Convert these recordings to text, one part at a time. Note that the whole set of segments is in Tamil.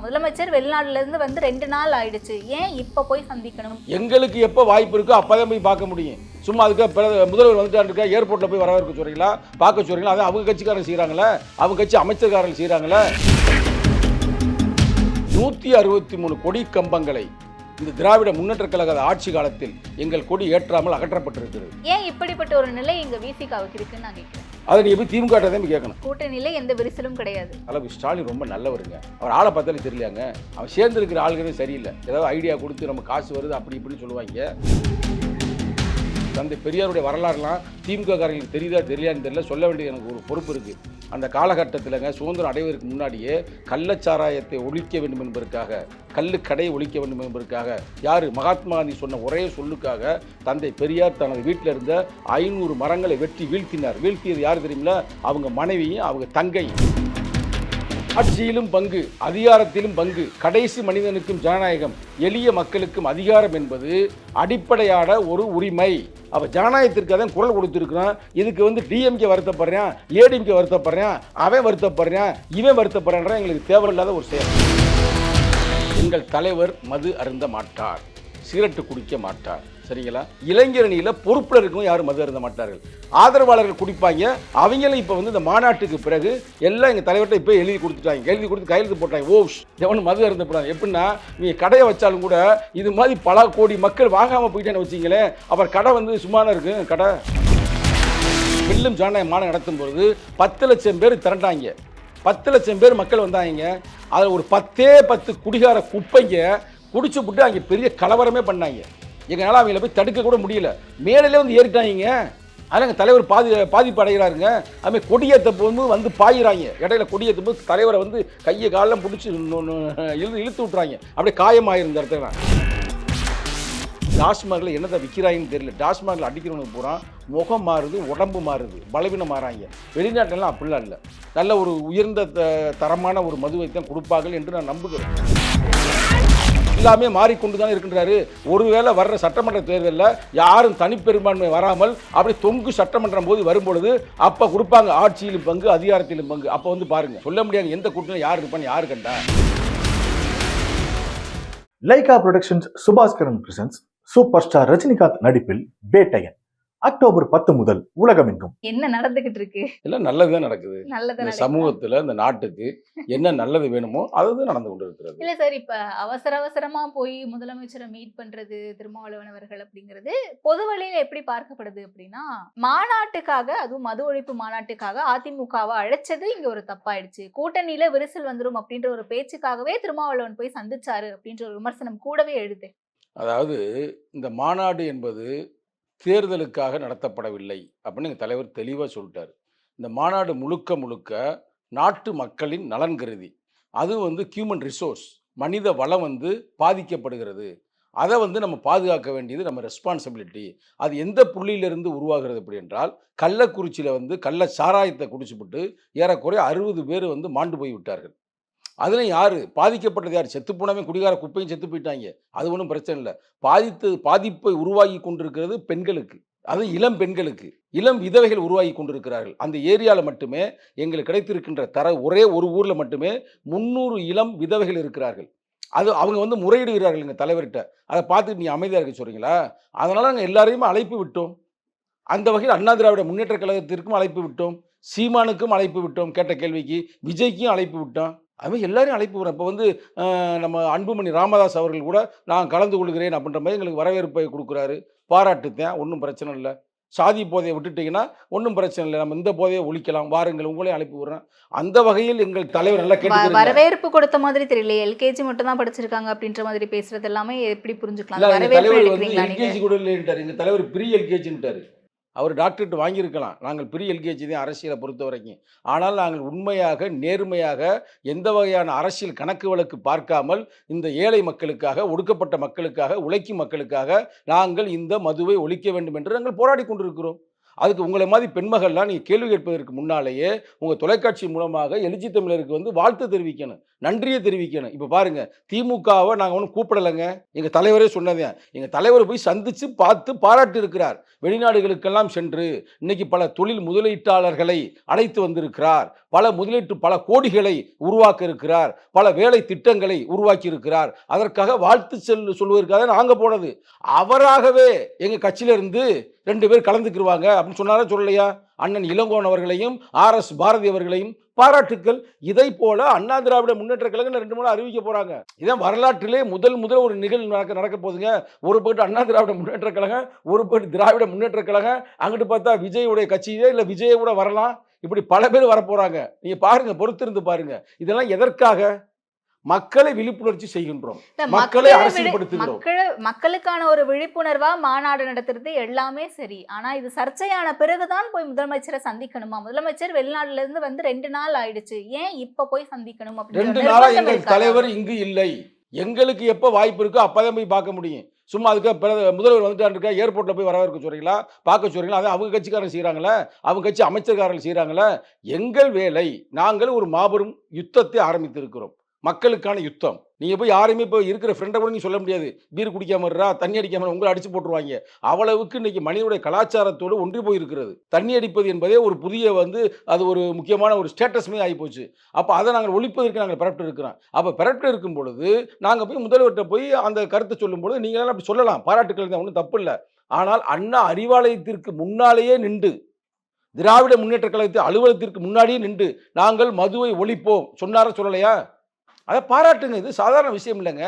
முதலமைச்சர் வெளிநாட்டுல இருந்து வந்து ரெண்டு நாள் ஆயிடுச்சு. ஏன் இப்ப போய் சந்திக்கணும்? எங்களுக்கு எப்போ வாய்ப்பு இருக்கோ அப்பதான் போய் பார்க்க முடியும். சும்மா அதுக்கு முதல்வர் வந்துட்டாரு இருக்கா ஏர்போர்ட்டில் போய் வரவேற்க சொல்றீங்களா? பார்க்க சொல்றீங்களா? அது அவங்க கட்சிக்காரங்க செய்கிறாங்களே அவங்க கட்சி அமைச்சர்காரங்க செய்கிறாங்களே நூற்றி அறுபத்தி மூணு கொடி கம்பங்களை இந்த திராவிட முன்னேற்ற கழக ஆட்சி காலத்தில் எங்கள் கொடி ஏற்றாமல் அகற்றப்பட்டிருக்கிறது. ஏன் இப்படிப்பட்ட ஒரு நிலை இங்க விசிகாவுக்கு இருக்குன்னு நான் கேட்கிறேன் அதை நீ போய் திமுக தான் கேட்கணும். கூட்டணியில எந்த விரிசலும் கிடையாது. அளவு ஸ்டாலின் ரொம்ப நல்லவருங்க. அவர் ஆளை பார்த்தாலே தெரியலையாங்க. அவன் சேர்ந்துருக்கிற ஆளுகளே சரியில்லை. ஏதாவது ஐடியா கொடுத்து நம்ம காசு வருது அப்படி இப்படின்னு சொல்லுவாங்க. தந்தை பெரியாருடைய வரலாறுலாம் திமுககாரங்களுக்கு தெரியுதா தெரியலையான்னு தெரியல. சொல்ல வேண்டியது எனக்கு ஒரு பொறுப்பு இருக்குது அந்த காலகட்டத்தில்ங்க சுதந்திரம் அடைவதற்கு முன்னாடியே கள்ளச்சாராயத்தை ஒழிக்க வேண்டும் என்பதற்காக கல்லு கடையை ஒழிக்க வேண்டும் என்பதற்காக யார்? மகாத்மா காந்தி சொன்ன ஒரே சொல்லுக்காக தந்தை பெரியார் தனது வீட்டில் இருந்த ஐநூறு மரங்களை வெட்டி வீழ்த்தினார். வீழ்த்தியது யார் தெரியுமில அவங்க மனைவியும் அவங்க தங்கையும். ஆட்சியிலும் பங்கு அதிகாரத்திலும் பங்கு கடைசி மனிதனுக்கும் ஜனநாயகம் எளிய மக்களுக்கும் அதிகாரம் என்பது அடிப்படையான ஒரு உரிமை. அவள் ஜனநாயகத்திற்கு தான் குரல் கொடுத்துருக்குறான். இதுக்கு வந்து டிஎம்கே வருத்தப்படுறான் ஏடிஎம்கே வருத்தப்படுறான் அவன் வருத்தப்படுறான் இவன் வருத்தப்படுறான் எங்களுக்கு தேவையில்லாத ஒரு செயல். எங்கள் தலைவர் மது அருந்த மாட்டார் சிகரெட்டு குடிக்க மாட்டார். சரிங்களா? இளைஞரணியில் பொறுப்பில் இருக்கவும் யாரும் மது அருந்த மாட்டார்கள். ஆதரவாளர்கள் குடிப்பாங்க. அவங்களும் இப்போ வந்து இந்த மாநாட்டுக்கு பிறகு எல்லாம் எங்கள் தலைவர்கிட்ட இப்போ எழுதி கொடுத்துட்டாங்க. எழுதி கொடுத்து கையெழுத்து போட்டாங்க. ஓ எவனும் மது அருந்தப்படாது எப்படின்னா நீங்கள் கடையை வச்சாலும் கூட இது மாதிரி பல கோடி மக்கள் வாங்காமல் போயிட்டேன்னு வச்சிங்களேன். அப்புறம் கடை வந்து சும்மானா இருக்கு. கடை. வெள்ளும் ஜனநாயகமான நடத்தும் பொழுது பத்து லட்சம் பேர் திரண்டாங்க. பத்து லட்சம் பேர் மக்கள் வந்தாங்க. அதில் ஒரு பத்தே பத்து குடிகார குப்பைங்க குடிச்சு விட்டு அங்கே பெரிய கலவரமே பண்ணாங்க. எங்களால் அவங்கள போய் தடுக்க கூட முடியல. மேலே வந்து ஏறிட்டாங்க. அதனால் எங்கள் தலைவர் பாதி பாதிப்பு அடைகிறாருங்க அதுமாதிரி கொடியேற்ற போகும்போது வந்து பாயிறாங்க. இடையில கொடியேற்றும் போது தலைவரை வந்து கையை காலெல்லாம் பிடிச்சி இழுத்து இழுத்து விட்றாங்க அப்படியே காயமாயிருந்த இடத்துல டாஸ்மாகில் என்னதான் விற்கிறாங்கன்னு தெரியல. டாஸ்மாகில் அடிக்கிறவனுக்கு பூரா முகம் மாறுது உடம்பு மாறுது. பலவீனம் மாறாங்க. வெளிநாட்டிலலாம் அப்படிலாம் இல்லை. நல்ல ஒரு உயர்ந்த த- தரமான ஒரு மதுவை தான் கொடுப்பார்கள் என்று நான் நம்புகிறேன். எல்லாமே மாறிக்கொண்டு தான் இருக்கின்றாரு. ஒருவேளை வர்ற சட்டமன்ற தேர்தலில் யாரும் தனிப்பெரும்பான்மை வராமல் அப்படி தொங்கு சட்டமன்றம் போது வரும்பொழுது அப்போ கொடுப்பாங்க ஆட்சியிலும் பங்கு அதிகாரத்திலும் பங்கு. அப்போ வந்து பாருங்க. சொல்ல முடியாது எந்த கூட்டணியில் யார் இருப்பான்னு யாரு கண்டா. Lyca productions Subaskaran presents super star Rajinikanth நடிப்பில் பேட்டையன். அக்டோபர் பத்து முதல் உலகமெங்கும் என்ன நடந்துகிட்டு இருக்கு? எல்லாம் நல்லதுதான் நடக்குது. நல்லது இந்த? சமூகத்துல இந்த நாட்டுக்கு என்ன நல்லது வேணுமோ அதுதான் நடந்து கொண்டு இருக்கிறது இல்ல சார் இப்ப அவசர அவசரமா போய் முதலமைச்சரை மீட் பண்றது திருமாவளவன் அவர்கள் அப்படிங்கிறது பொது வழியில எப்படி பார்க்கப்படுது அப்படின்னா மாநாட்டுக்காக அதுவும் மது ஒழிப்பு மாநாட்டுக்காக அதிமுகவை அழைச்சது இங்க ஒரு தப்பாயிடுச்சு. கூட்டணியில விரிசல் வந்துரும் அப்படின்ற ஒரு பேச்சுக்காகவே திருமாவளவன் போய் சந்திச்சாரு அப்படின்ற ஒரு விமர்சனம் கூடவே எழுது. அதாவது இந்த மாநாடு என்பது தேர்தலுக்காக நடத்தப்படவில்லை அப்படின்னு எங்கள் தலைவர் தெளிவாக சொல்லிட்டார். இந்த மாநாடு முழுக்க முழுக்க நாட்டு மக்களின் நலன் கருதி அது வந்து ஹியூமன் ரிசோர்ஸ் மனித வளம் வந்து பாதிக்கப்படுகிறது. அதை வந்து நம்ம பாதுகாக்க வேண்டியது நம்ம ரெஸ்பான்சிபிலிட்டி அது எந்த புள்ளியிலிருந்து உருவாகிறது அப்படி என்றால் கள்ளக்குறிச்சியில் வந்து கள்ள சாராயத்தை குடிச்சுப்பட்டு ஏறக்குறைய அறுபது பேர் வந்து மாண்டு போய் விட்டார்கள். அதில் யார்? பாதிக்கப்பட்டது யார்? செத்து போனவன் குடிகார குப்பையும் செத்து போயிட்டாங்க. அது ஒன்றும் பிரச்சனை இல்லை. பாதித்து பாதிப்பை உருவாகி கொண்டிருக்கிறது பெண்களுக்கு. அது இளம் பெண்களுக்கு. இளம் விதவைகள் உருவாகி கொண்டிருக்கிறார்கள். அந்த ஏரியாவில் மட்டுமே எங்களுக்கு கிடைத்திருக்கின்ற தர ஒரே ஒரு ஊரில் மட்டுமே முந்நூறு இளம் விதவைகள் இருக்கிறார்கள். அது அவங்க வந்து முறையிடுகிறார்கள் எங்கள் தலைவர்கிட்ட. அதை பார்த்துட்டு நீ அமைதியாக இருக்க சொல்கிறீங்களா அதனால் நாங்கள் எல்லாரையுமே அழைப்பு விட்டோம். அந்த வகையில் அண்ணா திராவிட முன்னேற்ற கழகத்திற்கும் அழைப்பு விட்டோம். சீமானுக்கும் அழைப்பு விட்டோம். கேட்ட கேள்விக்கு விஜய்க்கும் அழைப்பு விட்டோம். அதுமாதிரி எல்லாரையும் அழைப்பு விடுறோம் இப்போ வந்து நம்ம அன்புமணி ராமதாஸ் அவர்கள் கூட நான் கலந்து கொள்கிறேன் அப்படின்ற மாதிரி எங்களுக்கு வரவேற்பை கொடுக்குறாரு. பாராட்டுத்தேன் ஒன்றும் பிரச்சனை இல்லை. சாதி போதையை விட்டுட்டீங்கன்னா ஒன்றும் பிரச்சனை இல்லை. நம்ம இந்த போதையை ஒழிக்கலாம். வாருங்கள் உங்களையும் அழைப்பு விடுறேன். அந்த வகையில் எங்கள் தலைவர் நல்லா கேட்டுக்கிறீங்க வரவேற்பு கொடுத்த மாதிரி தெரியல எல்கேஜி மட்டும் தான் படிச்சிருக்காங்க அப்படின்ற மாதிரி பேசுறது எல்லாமே எப்படி புரிஞ்சுக்கலாம்? தலைவர் வந்து எல்கேஜி கூட இல்லைன்ட்டார். எங்கள் தலைவர் ப்ரீ எல்கேஜின்ட்டார் அவர் டாக்டரேட் வாங்கியிருக்கலாம். நாங்கள் ப்ரீ எல்கேஜி தான் அரசியலை பொறுத்த வரைக்கும். ஆனால் நாங்கள் உண்மையாக நேர்மையாக எந்த வகையான அரசியல் கணக்கு வழக்கு பார்க்காமல் இந்த ஏழை மக்களுக்காக ஒடுக்கப்பட்ட மக்களுக்காக உழைக்கும் மக்களுக்காக நாங்கள் இந்த மதுவை ஒழிக்க வேண்டும் என்று நாங்கள் போராடி கொண்டிருக்கிறோம். அதுக்கு உங்களை மாதிரி பெண்மகள்லாம் நீங்கள் கேள்வி கேட்பதற்கு முன்னாலேயே உங்கள் தொலைக்காட்சி மூலமாக எழுச்சி தமிழருக்கு வந்து வாழ்த்து தெரிவிக்கணும். நன்றியை தெரிவிக்கணும். இப்போ பாருங்க திமுகவை நாங்கள் ஒன்றும் கூப்பிடலைங்க. எங்கள் தலைவரே சொன்னதே எங்கள் தலைவர் போய் சந்தித்து பார்த்து பாராட்டி இருக்கிறார். வெளிநாடுகளுக்கெல்லாம் சென்று இன்னைக்கு பல தொழில் முதலீட்டாளர்களை அழைத்து வந்திருக்கிறார். பல முதலீட்டு பல கோடிகளை உருவாக்க இருக்கிறார். பல வேலை திட்டங்களை உருவாக்கி இருக்கிறார். அதற்காக வாழ்த்து செல் சொல்வதற்காக நாங்கள் போனது. அவராகவே எங்கள் கட்சியிலிருந்து ரெண்டு பேர் கலந்துக்கிருவாங்க அப்படின்னு சொன்னாரா சொல்லலையா? அண்ணன் இளங்கோன் அவர்களையும் ஆர் எஸ் பாரதி அவர்களையும் பாராட்டுக்கள். இதை போல அண்ணா திராவிட முன்னேற்ற கழகம் ரெண்டு மூணு அறிவிக்க போறாங்க. இதான் வரலாற்றிலே முதல் முதல் ஒரு நிகழ்வு நடக்க நடக்க போதுங்க ஒரு பக்கத்து அண்ணா திராவிட முன்னேற்ற கழகம் ஒரு பேட்டு திராவிட முன்னேற்ற கழகம். அங்கிட்டு பார்த்தா விஜயுடைய கட்சியே இல்லை விஜயை கூட வரலாம். இப்படி பல பேர் வரப்போறாங்க. நீங்க பாருங்க பொறுத்திருந்து பாருங்க. இதெல்லாம் எதற்காக? மக்களை விழிப்புணர்ச்சி செய்கின்றோம். மக்களை மக்களுக்கான ஒரு விழிப்புணர்வா மாநாடு நடத்துறது எல்லாமே சரி. ஆனா இது சர்ச்சையான பிறகுதான் போய் முதலமைச்சரை சந்திக்கணுமா? முதலமைச்சர் வெளிநாட்டுல இருந்து வந்து ரெண்டு நாள் ஆயிடுச்சு. ஏன் இப்ப போய் சந்திக்கணும் ரெண்டு நாளா எங்கள்? தலைவர் இங்கு இல்லை. எங்களுக்கு எப்போ வாய்ப்பு இருக்கோ அப்பதான் போய் பார்க்க முடியும். சும்மா அதுக்கு முதல்வர் வந்துட்டான் இருக்கா ஏர்போர்ட்டில் போய் வரவேற்க சொல்றீங்களா? பார்க்க சொல்றீங்களா? அதை அவங்க கட்சிக்காரங்க செய்கிறாங்களே அவங்க கட்சி அமைச்சர்காரர்கள் செய்கிறாங்களே எங்கள் வேலை நாங்கள் ஒரு மாபெரும் யுத்தத்தை ஆரம்பித்திருக்கிறோம். மக்களுக்கான யுத்தம். நீங்கள் போய் யாரையுமே இப்போ இருக்கிற ஃப்ரெண்டை கூட நீங்கள் சொல்ல முடியாது. பீர் குடிக்காம இருறா தண்ணி அடிக்காம உங்களை அடிச்சு போட்டுருவாங்க. அவ்வளவுக்கு இன்னைக்கு மனிதனுடைய கலாச்சாரத்தோடு ஒன்றி போயிருக்கிறது. தண்ணி அடிப்பது என்பதே ஒரு புதிய வந்து அது ஒரு முக்கியமான ஒரு ஸ்டேட்டஸ்மே ஆகிப்போச்சு அப்போ அதை நாங்கள் ஒழிப்பதற்கு நாங்கள் பரப்பிட்டு இருக்கிறோம். அப்போ பரப்பிட்டு இருக்கும் பொழுது நாங்கள் போய் முதல்வர்கிட்ட போய் அந்த கருத்தை சொல்லும் பொழுது நீங்களாம் அப்படி சொல்லலாம். பாராட்டுக்கள் தான் ஒன்றும் தப்பு இல்லை. ஆனால் அண்ணா அறிவாலயத்திற்கு முன்னாலேயே நின்று திராவிட முன்னேற்ற கழகத்தின் அலுவலகத்திற்கு முன்னாடியே நின்று நாங்கள் மதுவை ஒழிப்போம். சொன்னார சொல்லலையா? அதை பாராட்டுங்க. இது சாதாரண விஷயம் இல்லைங்க.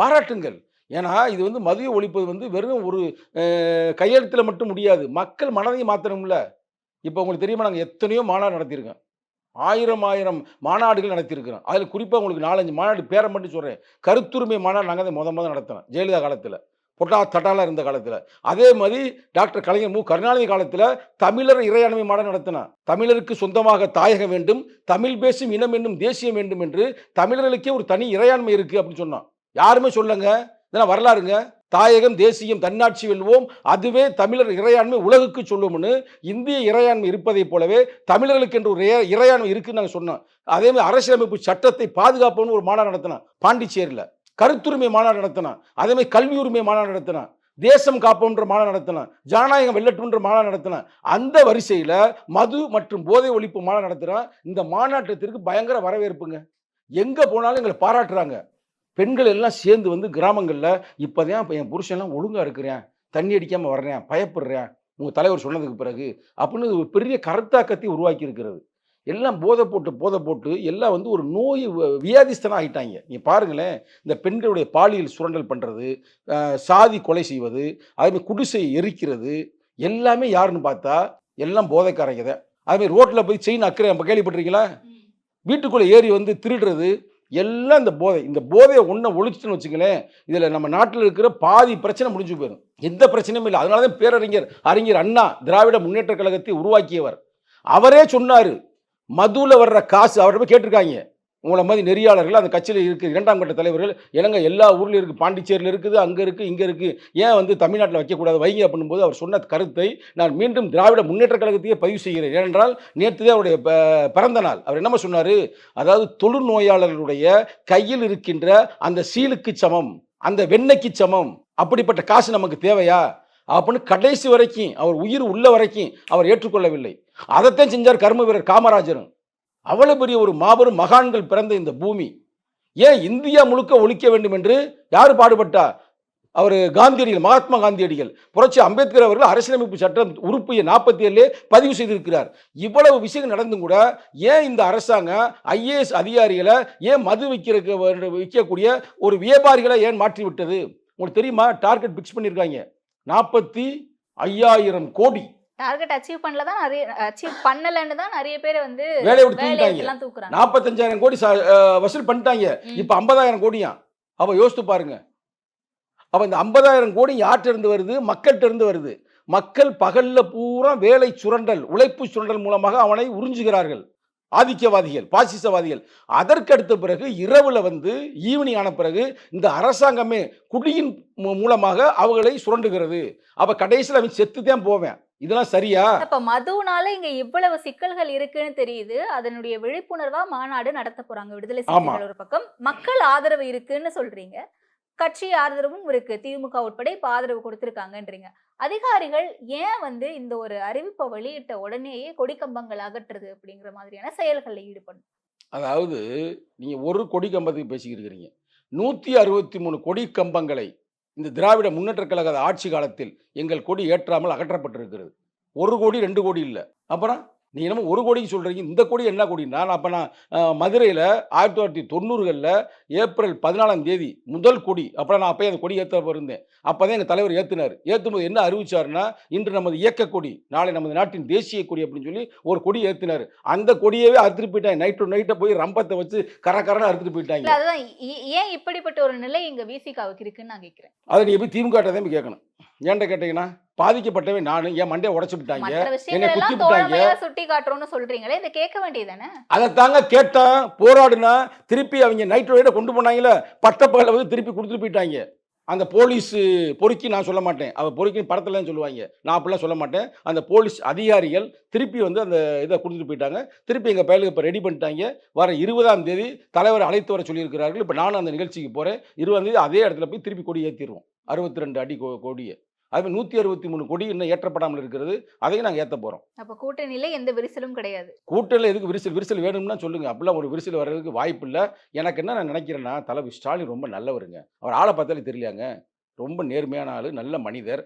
பாராட்டுங்கள். ஏன்னா இது வந்து மதிய ஒழிப்பது வந்து வெறும் ஒரு கையெழுத்தில் மட்டும் முடியாது. மக்கள் மனதையும் மாற்றணும்ல இப்போ உங்களுக்கு தெரியுமா? நாங்கள் எத்தனையோ மாநாடு நடத்தியிருக்கோம். ஆயிரம் ஆயிரம் மாநாடுகள் நடத்தியிருக்கிறோம். அதில் குறிப்பாக உங்களுக்கு நாலஞ்சு மாநாடு பேரை மட்டும் சொல்கிறேன் கருத்துரிமை மாநாடு நாங்கள் தான் முத முத நடத்தினோம். ஜெயலலிதா காலத்தில். பொட்டா தட்டாலாம் இருந்த காலத்தில். அதே மாதிரி டாக்டர் கலைஞர் மு. கருணாநிதி காலத்தில் தமிழர் இறையாண்மை மாடம் நடத்தினான். தமிழருக்கு சொந்தமாக தாயகம் வேண்டும் தமிழ் பேசும் இனம் என்னும் தேசியம் வேண்டும் என்று தமிழர்களுக்கே ஒரு தனி இறையாண்மை இருக்குது அப்படின்னு சொன்னான். யாருமே சொல்லுங்க. இதெல்லாம் வரலாறுங்க? தாயகம் தேசியம் தன்னாட்சி வெல்வோம். அதுவே தமிழர் இறையாண்மை உலகுக்கு சொல்லும்னு இந்திய இறையாண்மை இருப்பதைப் போலவே தமிழர்களுக்கு என்று ஒரு இறையாண்மை இருக்குன்னு நாங்கள் சொன்னோம். அதே மாதிரி அரசியலமைப்பு சட்டத்தை பாதுகாப்போம்னு ஒரு மாநாடு நடத்தினோம் பாண்டிச்சேரியில். கருத்துரிமை மாநாடு நடத்தினான். அதே மாதிரி கல்வி உரிமை மாநாடு நடத்தினான். தேசம் காப்போன்ற மாநாடு நடத்தினான். ஜனநாயகம் வெள்ளட்டுன்ற மாநாடு நடத்தினான். அந்த வரிசையில் மது மற்றும் போதை ஒழிப்பு மாநாடு நடத்துகிறான் இந்த மாநாட்டத்திற்கு பயங்கர வரவேற்புங்க. எங்கே போனாலும் எங்களை பாராட்டுறாங்க. பெண்கள் எல்லாம் சேர்ந்து வந்து கிராமங்களில் இப்போதான் இப்போ என் புருஷன்லாம் ஒழுங்காக இருக்கிறேன். தண்ணி அடிக்காமல் வர்றேன் பயப்படுறேன். உங்கள் தலைவர் சொன்னதுக்கு பிறகு அப்படின்னு ஒரு பெரிய கருத்தாக்கத்தை உருவாக்கி இருக்கிறது எல்லாம் போதை போட்டு போதை போட்டு எல்லாம் வந்து ஒரு நோய் வியாதிஸ்தனாக ஆகிட்டாங்க நீங்கள் பாருங்களேன் இந்த பெண்களுடைய பாலியல் சுரண்டல் பண்ணுறது சாதி கொலை செய்வது அதுமாதிரி குடிசை எரிக்கிறது எல்லாமே யாருன்னு பார்த்தா எல்லாம் போதைக்காரங்க தான். அதுமாதிரி ரோட்டில் போய் செயின் அக்கறை நம்ம கேள்விப்பட்டிருக்கீங்களா? வீட்டுக்குள்ளே ஏறி வந்து திருடுறது எல்லாம் இந்த போதை. இந்த போதையை ஒன்றை ஒழிச்சுன்னு வச்சுங்களேன் இதில் நம்ம நாட்டில் இருக்கிற பாதி பிரச்சனை முடிஞ்சு போயிடும். எந்த பிரச்சனையும் இல்லை. அதனால தான் பேரறிஞர் அறிஞர் அண்ணா திராவிட முன்னேற்ற கழகத்தை உருவாக்கியவர். அவரே சொன்னார் மதுவில் வர்ற காசு அவர்கிட்ட போய் கேட்டிருக்காங்க. உங்களை மாதிரி நெறியாளர்கள் அந்த கட்சியில் இருக்குது இரண்டாம் கட்ட தலைவர்கள் இலங்கை எல்லா ஊர்லேயும் இருக்குது பாண்டிச்சேரியில் இருக்குது அங்கே இருக்குது இங்கே இருக்குது ஏன் வந்து தமிழ்நாட்டில் வைக்கக்கூடாது வைங்க அப்படின்போது அவர் சொன்ன கருத்தை நான் மீண்டும் திராவிட முன்னேற்ற கழகத்தையே பதிவு செய்கிறேன். ஏனென்றால் நேற்று தான் அவருடைய ப- பிறந்த நாள். அவர் என்னமோ சொன்னார்? அதாவது தொழுநோயாளர்களுடைய கையில் இருக்கின்ற அந்த சீலுக்கு சமம் அந்த வெண்ணைக்கு சமம் அப்படிப்பட்ட காசு நமக்கு தேவையா? அப்படின்னு கடைசி வரைக்கும் அவர் உயிர் உள்ள வரைக்கும் அவர் ஏற்றுக்கொள்ளவில்லை. அதைத்தான் செஞ்சார் கர்ம வீரர் காமராஜரும். அவ்வளவு பெரிய ஒரு மாபெரும் மகான்கள் பிறந்த இந்த பூமி. ஏன் இந்தியா முழுக்க ஒழிக்க வேண்டும் என்று யார் பாடுபட்டா அவர் காந்தியடிகள் மகாத்மா காந்தியடிகள். புரட்சி அம்பேத்கர் அவர்கள் அரசியலமைப்பு சட்டம் உறுப்பு நாற்பத்தி ஏழுலே பதிவு செய்திருக்கிறார். இவ்வளவு விஷயங்கள் நடந்தும் கூட ஏன் இந்த அரசாங்கம் ஐஏஎஸ் அதிகாரிகளை ஏன் மது விற்கிறதுக்கு விற்கக்கூடிய ஒரு வியாபாரிகளை ஏன் மாற்றி விட்டது உங்களுக்கு தெரியுமா? டார்கெட் ஃபிக்ஸ் பண்ணியிருக்காங்க. நாற்பத்தி ஐயாயிரம் கோடி. டார்கெட் அச்சீவ் பண்ணல தான் நிறைய அச்சீவ் பண்ணலன்னு தான் நிறைய பேர் வந்து வேலையை விட்டு தூக்குறாங்க. நாற்பத்தஞ்சாயிரம் கோடி வசூல் பண்ணிட்டாங்க. இப்போ ஐம்பதாயிரம் கோடியா? அப்போ யோசித்து பாருங்க. அப்போ இந்த ஐம்பதாயிரம் கோடி யார்கிட்ட இருந்து வருது? மக்கள்கிட்ட இருந்து வருது. மக்கள் பகல்ல பூரா வேலை சுரண்டல் உழைப்பு சுரண்டல் மூலமாக அவனை உறிஞ்சுகிறார்கள். ஆதிக்கவாதிகள் பாசிசவாதிகள். அதற்கு அடுத்த பிறகு இரவுல வந்து ஈவினிங் ஆன பிறகு இந்த அரசாங்கமே குடியின் மூலமாக அவர்களை சுரண்டுகிறது. அப்ப கடைசியில் அவன் செத்து தான் போவேன். இதெல்லாம் சரியா? அப்ப மதுனால இங்க இவ்வளவு சிக்கல்கள் இருக்குன்னு தெரியுது. அதனுடைய விழிப்புணர்வா மாநாடு நடத்த போறாங்க. விடுதலை. சிறுத்தைகள் ஒரு பக்கம். மக்கள் ஆதரவு இருக்குன்னு சொல்றீங்க. கட்சி ஆதரவும் இருக்கு. திமுக உட்பட இப்ப ஆதரவு கொடுத்திருக்காங்கன்றீங்க. அதிகாரிகள் ஏன் வந்து இந்த ஒரு அறிவிப்பை வெளியிட்ட உடனேயே கொடிக்கம்பங்கள் அகற்றுது அப்படிங்கிற மாதிரியான செயல்களில் ஈடுபடும் அதாவது நீங்கள் ஒரு கொடி கம்பத்துக்கு பேசிக்கிட்டு இருக்கிறீங்க. நூற்றி அறுபத்தி மூணு கொடி கம்பங்களை இந்த திராவிட முன்னேற்றக் கழக ஆட்சி காலத்தில் எங்கள் கொடி ஏற்றாமல் அகற்றப்பட்டிருக்கிறது. ஒரு கோடி ரெண்டு கோடி இல்லை. அப்புறம்? நீ என்னமோ ஒரு கோடிக்கு சொல்கிறீங்க இந்த கொடி என்ன கொடினா நான் அப்போ நான் மதுரையில் ஆயிரத்தி தொள்ளாயிரத்தி தொண்ணூறுகளில் ஏப்ரல் பதினாலாம் தேதி முதல் கொடி. அப்புறம் நான் அப்போயே அந்த கொடி ஏற்ற இருந்தேன் அப்போ தான் எங்கள் தலைவர் ஏற்றினார் ஏற்றும்போது என்ன அறிவிச்சாருன்னா இன்று நமது இயக்க கொடி நாளை நமது நாட்டின் தேசிய கொடி அப்படின்னு சொல்லி ஒரு கொடி ஏற்றினார் அந்த கொடியவே அறுத்துட்டு போயிட்டாங்க. நைட்டு நைட்டை போய் ரம்பத்தை வச்சு கர கரன்னு அறுத்துட்டு போயிட்டாங்க. அதுதான் ஏன் இப்படிப்பட்ட ஒரு நிலை இங்க விசிகாவுக்கு இருக்குன்னு நான் கேக்குறேன். அதை நீங்கள் போய் திமுக தான் கேட்கணும். ஏன்ட்ட கேட்டீங்கன்னா பாதிக்கப்பட்டவன் நான் என் மண்டையை உடச்சு விட்டாங்க. என்னை குத்தி விட்டாங்க. சுட்டி காட்டுறோம்னு சொல்றீங்களே இதை கேட்க வேண்டியதானே அதை தாங்க கேட்டான் போராடுனா திருப்பி அவங்க நைட் ரைட கொண்டு போனாங்களே பட்டப்பகல வந்து திருப்பி கொடுத்துட்டு போயிட்டாங்க. அந்த போலீஸ் பொறுக்கி நான் சொல்ல மாட்டேன். அவ பொறுக்கி படத்துலன்னு சொல்லுவாங்க. நான் அப்படிலாம் சொல்ல மாட்டேன். அந்த போலீஸ் அதிகாரிகள் திருப்பி வந்து அந்த இதை கொடுத்துட்டு போயிட்டாங்க. திருப்பி எங்கள் பயலுக்கு இப்போ ரெடி பண்ணிட்டாங்க. வர இருபதாம் தேதி தலைவர் அழைத்து வர சொல்லியிருக்கிறார்கள். இப்போ நானும் அந்த நிகழ்ச்சிக்கு போகிறேன் இருபதாம் தேதி அதே இடத்துல போய் திருப்பி கொடி ஏற்றிடுவோம் அறுபத்தி ரெண்டு அடி கொ- கொடியை. அதுமாதிரி நூற்றி அறுபத்தி மூணு கொடி இன்னும் ஏற்றப்படாமல் இருக்கிறது. அதையும் நாங்கள் ஏற்ற போகிறோம் அப்ப கூட்டணியில எந்த விரிசலும் கிடையாது. கூட்டணியில் எதுக்கு விரிசல்? விரிசல் வேணும்னா சொல்லுங்க. அப்படிலாம் ஒரு விரிசல் வர்றதுக்கு வாய்ப்பு இல்லை. எனக்கு என்ன நான் நினைக்கிறேன்னா தலைவர் ஸ்டாலின் ரொம்ப நல்லவருங்க. அவர் ஆளை பார்த்தாலே தெரியலையாங்க. ரொம்ப நேர்மையான ஆள் நல்ல மனிதர்.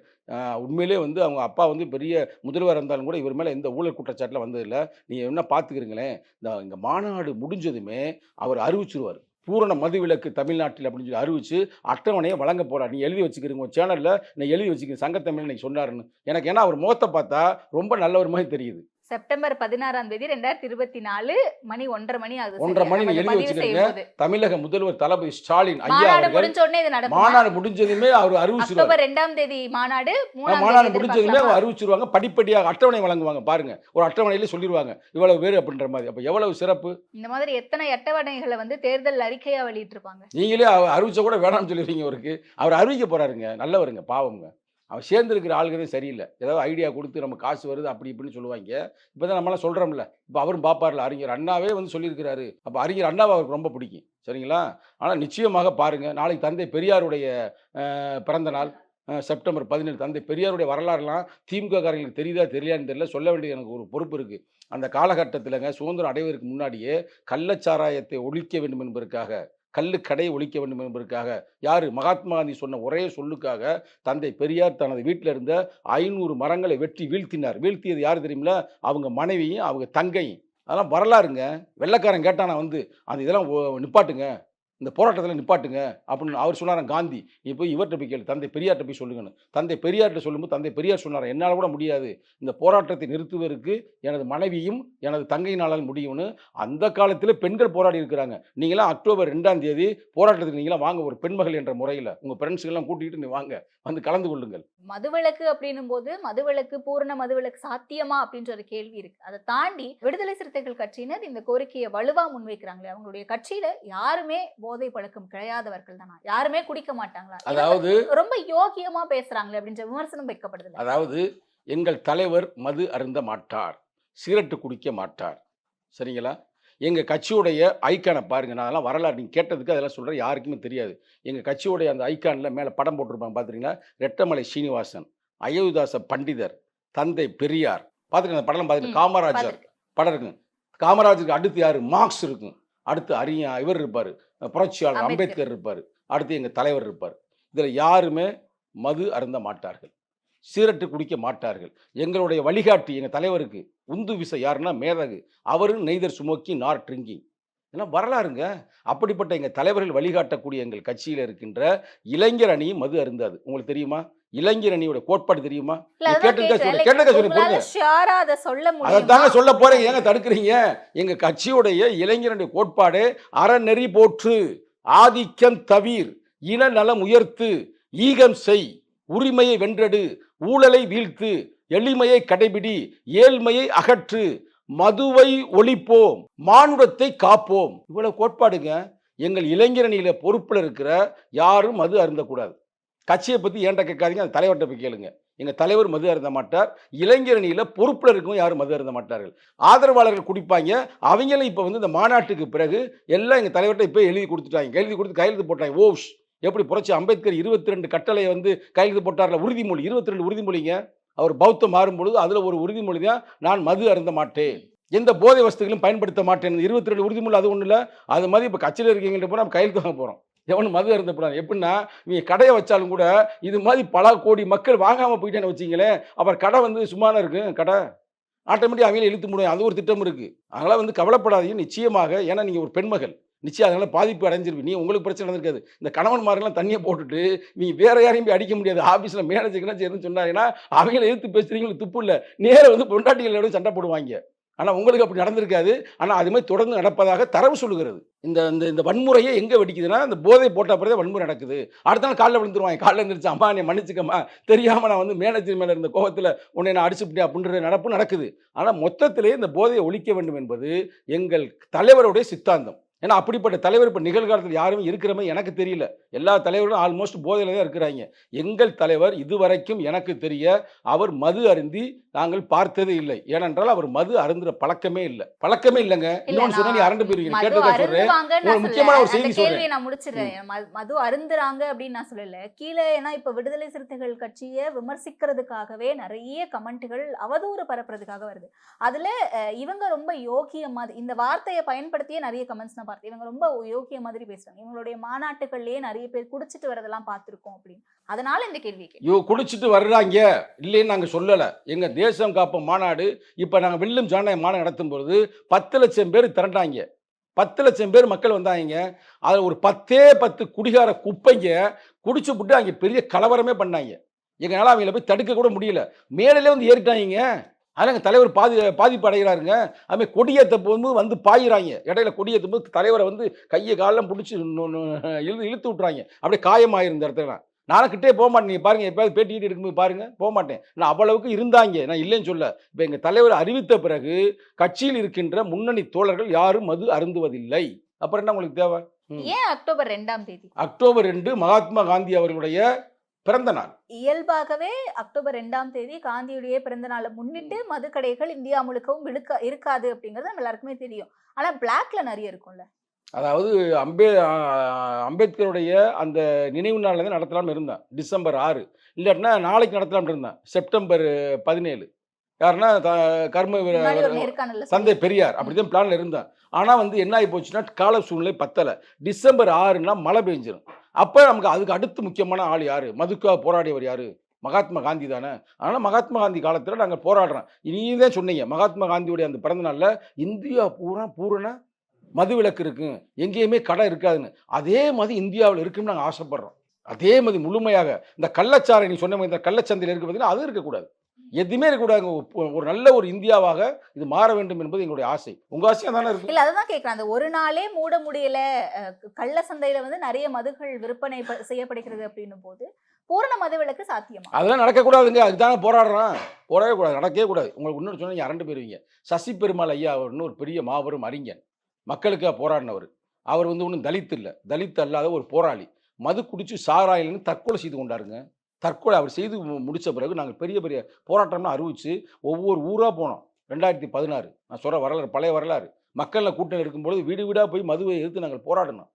உண்மையிலே வந்து அவங்க அப்பா வந்து பெரிய முதல்வர் இருந்தாலும் கூட இவர் மேலே எந்த ஊழல் குற்றச்சாட்டில் வந்ததில்லை. நீங்கள் என்ன பார்த்துக்கிறீங்களேன். இந்த இங்கே மாநாடு முடிஞ்சதுமே அவர் அறிவிச்சிருவார். பூரண மதுவிலக்கு தமிழ்நாட்டில் அப்படின்னு சொல்லி அறிவிச்சு அட்டவணையை வழங்க போறார். நீ எழுதி வச்சுக்கிறீங்க உங்கள் சேனலில் நான் எழுதி வச்சுக்கிறேன் சங்கத்தமிழ் நீ சொன்னாருன்னு. எனக்கு ஏன்னா அவர் முகத்தை பார்த்தா ரொம்ப நல்லவர் மாதிரி தெரியுது. செப்டம்பர் பதினாறாம் தேதி ரெண்டாயிரத்தி இருபத்தி நாலு மணி ஒன்றரை மணி ஆகுது ஒன்றரை? மணி எழுதி. செய்யும்போது. தமிழக முதல்வர் தளபதி ஸ்டாலின் ஐயா மாநாடு முடிஞ்ச உடனே இது நடக்கும்? மாநாடு முடிஞ்சதுமே அவர் அறிவிச்சிருவார். அக்டோபர் ரெண்டாம் தேதி மாநாடு மாநாடு முடிஞ்சதுமே? அவர் அறிவிச்சிருவாங்க. படிப்படியாக அட்டவணை வழங்குவாங்க. பாருங்க. ஒரு அட்டவணையிலே சொல்லிடுவாங்க இவ்வளவு பேர் அப்படின்ற மாதிரி. அப்போ எவ்வளவு சிறப்பு? இந்த மாதிரி எத்தனை அட்டவணைகளை வந்து தேர்தல் அறிக்கையா வெளியிட்டிருப்பாங்க? நீங்களே அவர் அறிவிச்ச கூட வேணாம்னு சொல்லிடுவீங்க அவருக்கு அவர் அறிவிக்க போறாருங்க. நல்லவருங்க. பாவங்க அவர் சேர்ந்துருக்கிற ஆளுகளே சரியில்லை. ஏதாவது ஐடியா கொடுத்து நம்ம காசு வருது அப்படி இப்படின்னு சொல்லுவாங்க. இப்போ தான் நம்மளாம் சொல்கிறோம்ல இப்போ அவரும் பாப்பார்ல. அறிஞர் அண்ணாவே வந்து சொல்லியிருக்கிறாரு. அப்போ அறிஞர் அண்ணாவை அவருக்கு ரொம்ப பிடிக்கும். சரிங்களா? ஆனால் நிச்சயமாக பாருங்கள் நாளைக்கு தந்தை பெரியாருடைய பிறந்த நாள் செப்டம்பர் பதினேழு. தந்தை பெரியாருடைய வரலாறுலாம் திமுககாரங்களுக்கு தெரியுதா தெரியலான்னு தெரியல. சொல்ல வேண்டிய எனக்கு ஒரு பொறுப்பு இருக்குது அந்த காலகட்டத்தில்ங்க சுதந்திரம் அடைவதற்கு முன்னாடியே கள்ளச்சாராயத்தை ஒழிக்க வேண்டும் என்பதற்காக கல்லு கடை ஒழிக்க வேண்டும் என்பதற்காக. யார்? மகாத்மா காந்தி சொன்ன ஒரே சொல்லுக்காக தந்தை பெரியார் தனது வீட்டில் இருந்த ஐநூறு மரங்களை வெட்டி வீழ்த்தினார். வீழ்த்தியது யார் தெரியுமில அவங்க மனைவியும் அவங்க தங்கையும். அதெல்லாம் வரலாறுங்க. வெள்ளைக்காரன் கேட்டானா வந்து அந்த இதெல்லாம் நிப்பாட்டுங்க. இந்த போராட்டத்தில் நிப்பாட்டுங்க அப்படின்னு அவர் சொன்னாராம் காந்தி. நீ போய் இவர்கிட்ட போய் கேளு தந்தை பெரியார்கிட்ட போய் சொல்லுங்கன்னு. தந்தை பெரியார்கிட்ட சொல்லும்போது தந்தை பெரியார் சொன்னார் என்னால் கூட முடியாது. இந்த போராட்டத்தை நிறுத்துவதற்கு எனது மனைவியும் எனது தங்கையினாலால் முடியும்னு. அந்த காலத்தில் பெண்கள் போராடி இருக்கிறாங்க. நீங்களாம் அக்டோபர் ரெண்டாம் தேதி போராட்டத்துக்கு நீங்களாம் வாங்க ஒரு பெண்மகள் என்ற முறையில் உங்கள் ஃப்ரெண்ட்ஸுக்கெல்லாம் கூட்டிகிட்டு நீ வாங்க வந்து கலந்து கொள்ளுங்கள். மதுவிலக்கு அப்படின்னும் போது மதுவிலக்கு பூரண மதுவிலக்கு சாத்தியமா அப்படின்ற ஒரு கேள்வி இருக்கு. அதை தாண்டி விடுதலை சிறுத்தைகள் கட்சியினர் இந்த கோரிக்கையை வலுவா முன்வைக்கிறாங்களே அவங்களுடைய கட்சியில யாருமே போதை பழக்கம் கிடையாதவர்கள் தானா? யாருமே குடிக்க மாட்டாங்களா? அதாவது ரொம்ப யோகியமா பேசுறாங்களே அப்படின்ற விமர்சனம் வைக்கப்படுது அதாவது எங்கள் தலைவர் மது அருந்த மாட்டார் சிகரெட்டு குடிக்க மாட்டார். சரிங்களா? எங்கள் கட்சியுடைய ஐக்கானை பாருங்கள் நான் அதெல்லாம் வரலாறு நீங்கள் கேட்டதுக்கு அதெல்லாம் சொல்கிறேன் யாருக்குமே தெரியாது. எங்கள் கட்சியுடைய அந்த ஐக்கானில் மேலே படம் போட்டிருப்பாங்க பார்த்துருங்களா ரெட்டமலை சீனிவாசன் அயோத்திதாச பண்டிதர் தந்தை பெரியார். பார்த்துருங்க அந்த படம் பார்த்துட்டு காமராஜர். படம் இருக்குங்க. காமராஜருக்கு அடுத்து யார்? மார்க்ஸ் இருக்கும். அடுத்து அரியா இவர் இருப்பார். புரட்சியாளர் அம்பேத்கர். இருப்பார். அடுத்து எங்கள் தலைவர் இருப்பார். இதில் யாருமே மது அருந்த மாட்டார்கள். சீரட்டு குடிக்க மாட்டார்கள். எங்களுடைய வழிகாட்டி எங்கள் தலைவருக்கு உந்து விசை யாருன்னா மேதகு. அவரும் நெய்தர் சுமோக்கி நார் ட்ரிங்கிங் இதெல்லாம் வரலாறுங்க. அப்படிப்பட்ட எங்கள் தலைவர்கள் வழிகாட்டக்கூடிய எங்கள் கட்சியில் இருக்கின்ற இளைஞர் அணியும் மது அருந்தாது. உங்களுக்கு தெரியுமா? இளைஞர் அணியோட கோட்பாடு தெரியுமா கேக்குறேன். சொல்லு, பொறுங்க. sure-ஆ அதை முடியுமா? சொல்ல போறேன் ஏங்க தடுக்கிறீங்க எங்க கட்சியுடைய இளைஞருடைய கோட்பாடு அறநெறி போற்று ஆதிக்கம் தவிர் இன நலம் உயர்த்து ஈகம் செய் உரிமையை வென்றெடு ஊழலை வீழ்த்து எளிமையை கடைபிடி ஏழ்மையை அகற்று மதுவை ஒழிப்போம் மானுடத்தை காப்போம் இவ்வளவு கோட்பாடுங்க எங்கள் இளைஞரணியில பொறுப்புல இருக்கிற யாரும் மது அருந்தக்கூடாது கட்சியை பற்றி ஏன்ட்ட கேட்காதீங்க? அந்த தலைவர்கிட்ட போய் கேளுங்க. எங்கள் தலைவர் மது அருந்த மாட்டார். இளைஞரணியில் பொறுப்பில் இருக்கவும் யாரும் மது அருந்த மாட்டார்கள். ஆதரவாளர்கள் குடிப்பாங்க. அவங்களும் இப்போ வந்து இந்த மாநாட்டுக்கு பிறகு எல்லாம் எங்கள் தலைவர்கிட்ட இப்போ எழுதி கொடுத்துட்டாங்க. எழுதி கொடுத்து கையெழுத்து போட்டாங்க. ஓஷ் எப்படி புரட்சி அம்பேத்கர் இருபத்தி ரெண்டு கட்டளையை வந்து கையெழுத்து போட்டார்ல? உறுதிமொழி இருபத்தி ரெண்டு உறுதிமொழிங்க. அவர் பௌத்தம் மாறும் பொழுது அதில் ஒரு உறுதிமொழி தான் நான் மது அருந்த மாட்டேன். எந்த போதை வசதிகளும் பயன்படுத்த மாட்டேன். இருபத்தி ரெண்டு உறுதிமொழி அது ஒன்றும் இல்லை அது மாதிரி இப்போ கட்சியில் இருக்கீங்கன்ற போனால் நம்ம கையெழுத்து வாங்க போகிறோம் எவனும் மது அருந்தப்படாது எப்படின்னா இவங்க கடையை வச்சாலும் கூட இது மாதிரி பல கோடி மக்கள் வாங்காமல் போயிட்டேன்னு வச்சிங்களேன் அப்புறம் கடை வந்து சும்மா இருக்கும் கடை. ஆட்டோமேட்டிக் அவங்களே இழுத்து முடியும் அது ஒரு திட்டம் இருக்குது அதனால் வந்து கவலைப்படாதீங்க. நிச்சயமாக ஏன்னா நீங்கள் ஒரு பெண்மகள். நிச்சயம் அதனால் பாதிப்பு அடைஞ்சிருப்பீங்க. நீ உங்களுக்கு பிரச்சனை இருக்காது இந்த கணவன்மாரெல்லாம் தண்ணியை போட்டுட்டு நீ வேற யாரையும் போய் அடிக்க முடியாது. ஆஃபீஸில் மேனேஜர்லாம் சரின்னு சொன்னாங்கன்னா அவங்கள எதிர்த்து பேசுறீங்களுக்கு துப்பு இல்லை. நேரம் வந்து பொண்டாட்டிகளோட சண்டை போடுவாங்க. ஆனால் உங்களுக்கு அப்படி நடந்திருக்காது. ஆனால் அது மாதிரி தொடர்ந்து நடப்பதாக தரவு சொல்லுகிறது. இந்த இந்த இந்த வன்முறையை எங்கே வெடிக்குதுன்னா இந்த போதை போட்ட பிறகு வன்முறை நடக்குது. அடுத்த நாள் காலைல விழுந்துருவாங்க காலைல எழுந்திரிச்சு அம்மா என்னை மன்னிச்சுக்கம்மா தெரியாமல் நான் வந்து மேனேஜர் மேலே இருந்த கோபத்தில் உன்னை நான் அடிச்சுப்பிட்டேன் அப்படின்ற நடப்பு நடக்குது. ஆனால் மொத்தத்திலே இந்த போதையை ஒழிக்க வேண்டும் என்பது எங்கள் தலைவருடைய சித்தாந்தம். ஏன்னா அப்படிப்பட்ட தலைவர் இப்போ நிகழ்காலத்தில் யாருமே இருக்கிற மாதிரி எனக்கு தெரியல. எல்லா தலைவர்களும் ஆல்மோஸ்ட் போதையில் தான் இருக்கிறாங்க. எங்கள் தலைவர் இதுவரைக்கும் எனக்கு தெரிய அவர் மது அருந்தி நாங்கள் பார்த்ததே இல்லை. ஏனென்றால் அவர் மது அருந்துற பழக்கமே இல்லை. பழக்கமே இல்லைங்க. இல்ல, இன்னொன்னு சொன்னா நீ அரண்டு போயிருவீங்க மது கேட்டுதான் சொல்றேன். ஒரு முக்கியமான ஒரு. செய்தி கேள்வியை நான் முடிச்சிடுறேன். மது- அருந்துறாங்க அப்படின்னு நான் சொல்லல. கீழே ஏன்னா இப்ப விடுதலை சிறுத்தைகள் கட்சியை விமர்சிக்கிறதுக்காகவே நிறைய கமெண்ட்டுகள் அவதூறு பரப்புறதுக்காக வருது. அதுல இவங்க ரொம்ப யோகிய மாதிரி இந்த வார்த்தையை பயன்படுத்தியே நிறைய கமெண்ட்ஸ் நான் பார்த்து இவங்க ரொம்ப யோகிய மாதிரி பேசுறாங்க. இவங்களுடைய மாநாட்டுகள்லயே நிறைய பேர் குடிச்சிட்டு வரதெல்லாம் பார்த்துருக்கோம் அப்படின்னு. அதனால இந்த கேள்வி ஐயோ குடிச்சிட்டு வர்றாங்க. இல்லைன்னு நாங்கள் சொல்லலை. எங்கள் தேசம் காப்போம் மாநாடு. இப்போ நாங்கள் வெல்லும் ஜனநாயக மாநாடு நடத்தும் பொழுது பத்து லட்சம் பேர் திரண்டாங்க. பத்து லட்சம் பேர் மக்கள் வந்தாங்க. அதில் ஒரு பத்தே பத்து குடிகார குப்பைங்க குடிச்சு விட்டு அங்கே பெரிய கலவரமே பண்ணாங்க. எங்களால் அவங்கள போய் தடுக்க கூட முடியல. மேலே வந்து ஏறிட்டாங்க. அதில் எங்கள் தலைவர் பாதி பாதிப்பு அடைகிறாருங்க அதுமாதிரி கொடியேற்ற போகும்போது வந்து பாயிறாங்க. இடையில கொடியேற்றும் போது தலைவரை வந்து கையை காலெல்லாம் பிடிச்சி இழுத்து இழுத்து விட்றாங்க அப்படியே காயமாயிருந்த இடத்துல நானும் கிட்டே போக மாட்டேன். நீங்கள் பாருங்கள் எப்போயாவது பேட்டி கீட்டி எடுக்கும்போது பாருங்கள் போக மாட்டேன். நான் அவ்வளவுக்கு இருந்தாங்க. நான் இல்லைன்னு சொல்ல இப்போ எங்கள் தலைவர் அறிவித்த பிறகு கட்சியில் இருக்கின்ற முன்னணி தோழர்கள் யாரும் மது அருந்துவதில்லை. அப்புறம் என்ன உங்களுக்கு தேவை. ஏன் அக்டோபர் ரெண்டாம் தேதி? அக்டோபர் ரெண்டு மகாத்மா காந்தி அவர்களுடைய பிறந்த நாள். இயல்பாகவே அக்டோபர் ரெண்டாம் தேதி காந்தியுடைய பிறந்த நாளை முன்னிட்டு மதுக்கடைகள் இந்தியா முழுக்கவும் விழுக்க இருக்காது அப்படிங்கிறது நம்ம எல்லாருக்குமே தெரியும். ஆனா பிளாக்ல நிறைய இருக்கும்ல. அதாவது அம்பே அம்பேத்கருடைய அந்த நினைவு நாளில் தான் நடத்தலாம்னு இருந்தேன். டிசம்பர் ஆறு. இல்லாட்டினா நாளைக்கு நடத்தலாம்னு இருந்தேன். செப்டம்பர் பதினேழு. யாருன்னா கர்ம தந்தை பெரியார். அப்படிதான் பிளான்ல இருந்தேன். ஆனா வந்து என்ன ஆகி போச்சுன்னா கால சூழ்நிலை பத்தல. டிசம்பர் ஆறுனா மழை பெஞ்சிரும். அப்போ நமக்கு அதுக்கு அடுத்து முக்கியமான ஆள் யார்? மதுக்காக போராடியவர் யாரு? மகாத்மா காந்தி தானே. ஆனால் மகாத்மா காந்தி காலத்தில் நாங்கள் போராடுறோம். இனியும் தான் சொன்னீங்க மகாத்மா காந்தியுடைய அந்த பிறந்த நாளில் இந்தியா பூரா பூரண மது விளக்கு இருக்கு. எங்கேயுமே கடை இருக்காதுன்னு. அதே மாதிரி இந்தியாவில் இருக்குன்னு நாங்கள் ஆசைப்படுறோம். அதே மாதிரி முழுமையாக. இந்த கள்ளச்சாரை நீ சொன்ன மாதிரி இந்த கள்ளச்சந்தையில் இருக்கு பார்த்தீங்கன்னா அது இருக்கக்கூடாது. எதுவுமே இருக்கக்கூடாது. ஒரு- நல்ல ஒரு இந்தியாவாக இது மாற வேண்டும் என்பது எங்களுடைய ஆசை. உங்க ஆசையா தானே இருக்கு இல்ல அதுதான் கேக்குறேன். அந்த ஒரு நாளே மூட முடியல கள்ள சந்தையில வந்து நிறைய மதுகள் விற்பனை செய்யப்படுகிறது அப்படின்னும் போது பூரண மது விலக்கு சாத்தியமா? அதெல்லாம் நடக்கக்கூடாதுங்க. அதுதானே போராடுறோம் போராடவே கூடாது. நடக்கவே கூடாது. உங்களுக்கு இன்னொரு சொன்னா அரண்டு போயிருவீங்க. சசி பெருமாள் ஐயா அவர்னு ஒரு பெரிய மாபெரும் அறிஞன் மக்களுக்காக போராடினவர். அவர் வந்து ஒன்றும் தலித் இல்லை. தலித் அல்லாத ஒரு போராளி. மது குடிச்சு சாராயில்னு தற்கொலை செய்து கொண்டாருங்க. தற்கொலை அவர் செய்து முடித்த பிறகு நாங்கள் பெரிய பெரிய போராட்டம்லாம் அறிவித்து ஒவ்வொரு ஊராக போனோம். ரெண்டாயிரத்தி பதினாறு. நான் சொல்கிற வரலாறு பழைய வரலாறு. மக்களில் கூட்டம் இருக்கும்பொழுது வீடு வீடாக போய் மதுவை எதிர்த்து நாங்கள் போராடினோம்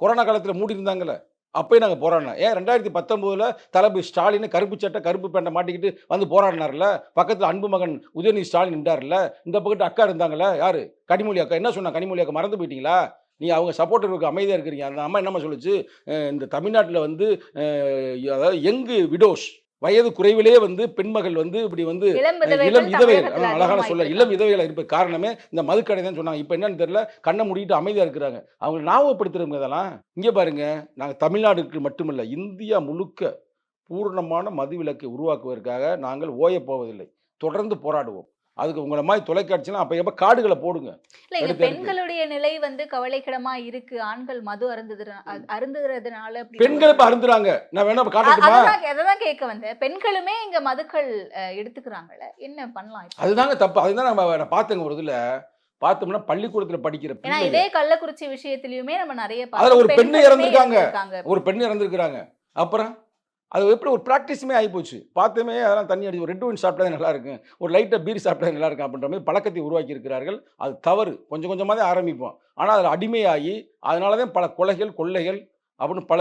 கொரோனா காலத்தில் மூடி இருந்தாங்கல்ல அப்போயும் நாங்கள் போராடினோம். ஏன் ரெண்டாயிரத்தி பத்தொம்போதில் தளபதி ஸ்டாலின் கருப்பு சட்டை கருப்பு பேண்டை மாட்டிக்கிட்டு வந்து போராடினார்ல? பக்கத்தில் அன்பு மகன் உதயநிதி ஸ்டாலின் நின்றார்ல? இந்த பக்கத்து அக்கா இருந்தாங்களே யார்? கனிமொழி அக்கா. என்ன சொன்னா கனிமொழி அக்கா? மறந்து போயிட்டீங்களா? நீ அவங்க சப்போர்ட்டருக்கு அமைதியாக இருக்கிறீங்க. அந்த அம்மா என்னம்மா சொல்லுச்சு? இந்த தமிழ்நாட்டில் வந்து அதாவது யங்கு விடோஸ் வயது குறைவிலே வந்து பெண்மகள் வந்து இப்படி வந்து இளம் ஆ, அழகான சொல்ல இளம் அதிகமாயிட்டு விதவைகள் இருப்ப காரணமே இந்த மதுக்கடை தான் சொன்னாங்க. இப்போ என்னன்னு தெரியல கண்ணை மூடிட்டு அமைதியாக இருக்கிறாங்க. அவங்க ஞாபகப்படுத்துறவங்க இதெல்லாம். இங்கே பாருங்க நாங்கள் தமிழ்நாடுக்கு மட்டுமல்ல இந்தியா முழுக்க பூரணமான மதுவிலக்கை உருவாக்குவதற்காக நாங்கள் ஓயப் போவதில்லை. தொடர்ந்து போராடுவோம். அதுக்கு உங்களை மாதிரி தொலைக்காட்சிலாம் அப்போ எப்போ காடுகளை போடுங்க. இல்ல எடுத்து. பெண்களுடைய நிலை வந்து கவலைக்கிடமா இருக்கு. ஆண்கள் மது அருந்துதுற அருந்துறதுனால அப்படி பெண்கள் இப்போ அருந்துறாங்க. நான் வேணா காட்டட்டுமா? அதான் கேட்க வந்தேன். பெண்களுமே இங்க மதுக்கள் எடுத்துக்கிறாங்கல்ல. என்ன பண்ணலாம்? அதுதாங்க தப்பு. அதுதான் நம்ம நான் பார்த்தேங்க ஒரு இதில். பார்த்தோம்னா பள்ளிக்கூடத்தில் படிக்கிற ஏன்னா இதே கள்ளக்குறிச்சி விஷயத்திலயுமே நம்ம நிறைய அதுல ஒரு. பெண்ணு இறந்திருக்காங்க. ஒரு பெண் இறந்துருக்குறாங்க. அப்புறம்? அது எப்படி ஒரு ப்ராக்டிஸுமே ஆகிப்போச்சு பார்த்தமே அதெல்லாம் தண்ணி அடி ரெட் ஒயின் சாப்பிட்டா நல்லா இருக்கும் ஒரு லைட்டாக பீர் சாப்பிட்டா நல்லா இருக்கும் அப்படின்ற மாதிரி பழக்கத்தை உருவாக்கி இருக்கிறார்கள் அது தவறு. கொஞ்சம் கொஞ்சமாக தான் ஆரம்பிப்போம். ஆனால் அதில் அடிமையாகி அதனால தான் பல கொலைகள் கொள்ளைகள் அப்படின்னு பல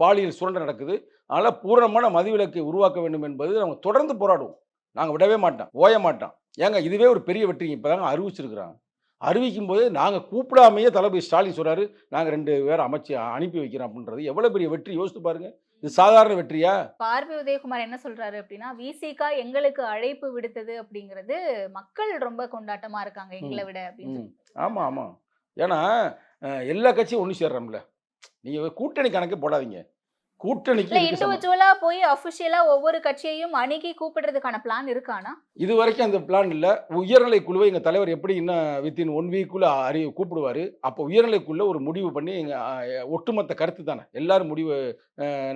பாலியல் சுரண்டை நடக்குது. அதனால் பூரணமான மதுவிலக்கை உருவாக்க வேண்டும் என்பது நம்ம தொடர்ந்து போராடுவோம். நாங்கள் விடவே மாட்டோம் ஓய மாட்டோம். ஏங்க இதுவே ஒரு பெரிய வெற்றி இப்போ தாங்க அறிவிச்சிருக்கிறாங்க. அறிவிக்கும் போது நாங்கள் கூப்பிடாமையே தளபதி ஸ்டாலின் சொல்கிறாரு நாங்கள் ரெண்டு பேரை அமைச்சு அனுப்பி வைக்கிறோம் அப்படின்றது. எவ்வளோ பெரிய வெற்றி யோசித்து பாருங்கள் இது சாதாரண வெற்றியா? பார்வை உதயகுமார் என்ன சொல்றாரு அப்படின்னா விசிகா எங்களுக்கு அழைப்பு விடுத்தது அப்படிங்கிறது மக்கள் ரொம்ப கொண்டாட்டமா இருக்காங்க எங்களை விட அப்படின்னு ம். ஆமாம் ஆமாம் ஏன்னா எல்லா கட்சியும் ஒன்று சேர்றோம்ல. நீங்கள் கூட்டணி கணக்கு போடாதீங்க. கூட்டணிக்கு. இண்டிவிஜுவலா போய் அபிஷியலா ஒவ்வொரு கட்சியையும் அணுகி கூப்பிடுறதுக்கான பிளான் இருக்கானா இது வரைக்கும் அந்த பிளான் இல்லை. உயர்நிலை குழுவை எங்கள் தலைவர் எப்படி இன்னும் வித்தின் ஒன் வீக்குள்ளே அறி கூப்பிடுவார். அப்போ உயர்நிலை குழுல ஒரு முடிவு பண்ணி எங்கள் ஒட்டுமொத்த கருத்து தானே. எல்லாரும் முடிவு